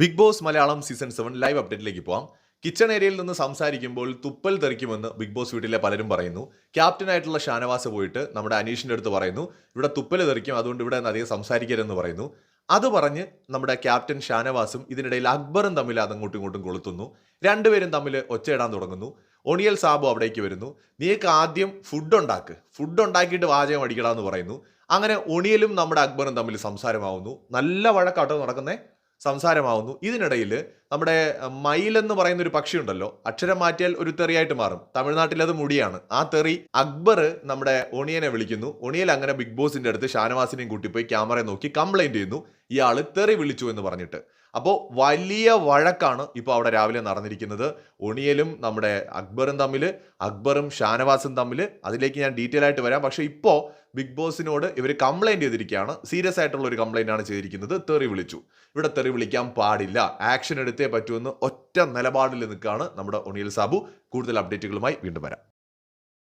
Big Boss Malayalam season seven live അപ്ഡേറ്റിലേക്ക് പോവാം. Kitchen ഏരിയയിൽ നിന്ന് സംസാരിക്കുമ്പോൾ തുപ്പൽ തെറിക്കുമെന്ന് ബിഗ് ബോസ് വീട്ടിലെ പലരും പറയുന്നു. ക്യാപ്റ്റനായിട്ടുള്ള ഷാനവാസ് പോയിട്ട് നമ്മുടെ അനീഷിന്റെ അടുത്ത് പറയുന്നു. ഇവിടെ തുപ്പൽ തെറിക്കും അതുകൊണ്ട് ഇവിടെ അധികം സംസാരിക്കരുതെന്ന് പറയുന്നു. അത് പറഞ്ഞ് നമ്മുടെ ക്യാപ്റ്റൻ ഷാനവാസും ഇതിനിടയിൽ അക്ബറും തമ്മിൽ അതങ്ങോട്ടും ഇങ്ങോട്ടും കൊളുത്തുന്നു. രണ്ടുപേരും തമ്മിൽ ഒച്ചയിടാൻ തുടങ്ങുന്നു. ഒണിയൽ സാബു അവിടേക്ക് വരുന്നു. നീക്ക് ആദ്യം ഫുഡ് ഉണ്ടാക്ക്. ഫുഡ് ഉണ്ടാക്കിയിട്ട് വാചകം അടിക്കണമെന്ന് പറയുന്നു. അങ്ങനെ ഒണിയലും നമ്മുടെ അക്ബറും തമ്മിൽ സംസാരമാവുന്നു. നല്ല വഴക്കാട്ടോ നടക്കുന്നേ. സംസാരമാവുന്നു. ഇതിനിടയിൽ നമ്മുടെ മയിൽ എന്ന് പറയുന്ന ഒരു പക്ഷി ഉണ്ടല്ലോ അക്ഷരം മാറ്റിയാൽ ഒരു തെറിയായിട്ട് മാറും. തമിഴ്നാട്ടിൽ അത് മുടിയാണ്. ആ തെറി അക്ബർ നമ്മുടെ ഒണിയനെ വിളിക്കുന്നു. ഒണിയൽ അങ്ങനെ ബിഗ് ബോസിന്റെ അടുത്ത് ഷാനവാസിനെയും കൂട്ടിപ്പോയി ക്യാമറയെ ക്യാമറ നോക്കി കംപ്ലൈന്റ് ചെയ്യുന്നു. ഇയാൾ തെറി വിളിച്ചു എന്ന് പറഞ്ഞിട്ട്. അപ്പോൾ വലിയ വഴക്കാണ് ഇപ്പോൾ അവിടെ രാവിലെ നടന്നിരിക്കുന്നത്. ഒണിയലും നമ്മുടെ അക്ബറും തമ്മിൽ അക്ബറും ഷാനവാസും തമ്മിൽ അതിലേക്ക് ഞാൻ ഡീറ്റെയിൽ ആയിട്ട് വരാം. പക്ഷേ ഇപ്പോൾ ബിഗ് ബോസിനോട് ഇവർ കംപ്ലൈന്റ് ചെയ്തിരിക്കുകയാണ്. സീരിയസ് ആയിട്ടുള്ള ഒരു കംപ്ലൈന്റ് ആണ് ചെയ്തിരിക്കുന്നത്. തെറി വിളിച്ചു. ഇവിടെ തെറി വിളിക്കാൻ പാടില്ല. ആക്ഷൻ എടുത്തേ പറ്റുമെന്ന് ഒറ്റ നിലപാടിൽ നിൽക്കുകയാണ് നമ്മുടെ ഒണിയൽ സാബു. കൂടുതൽ അപ്ഡേറ്റുകളുമായി വീണ്ടും വരാം.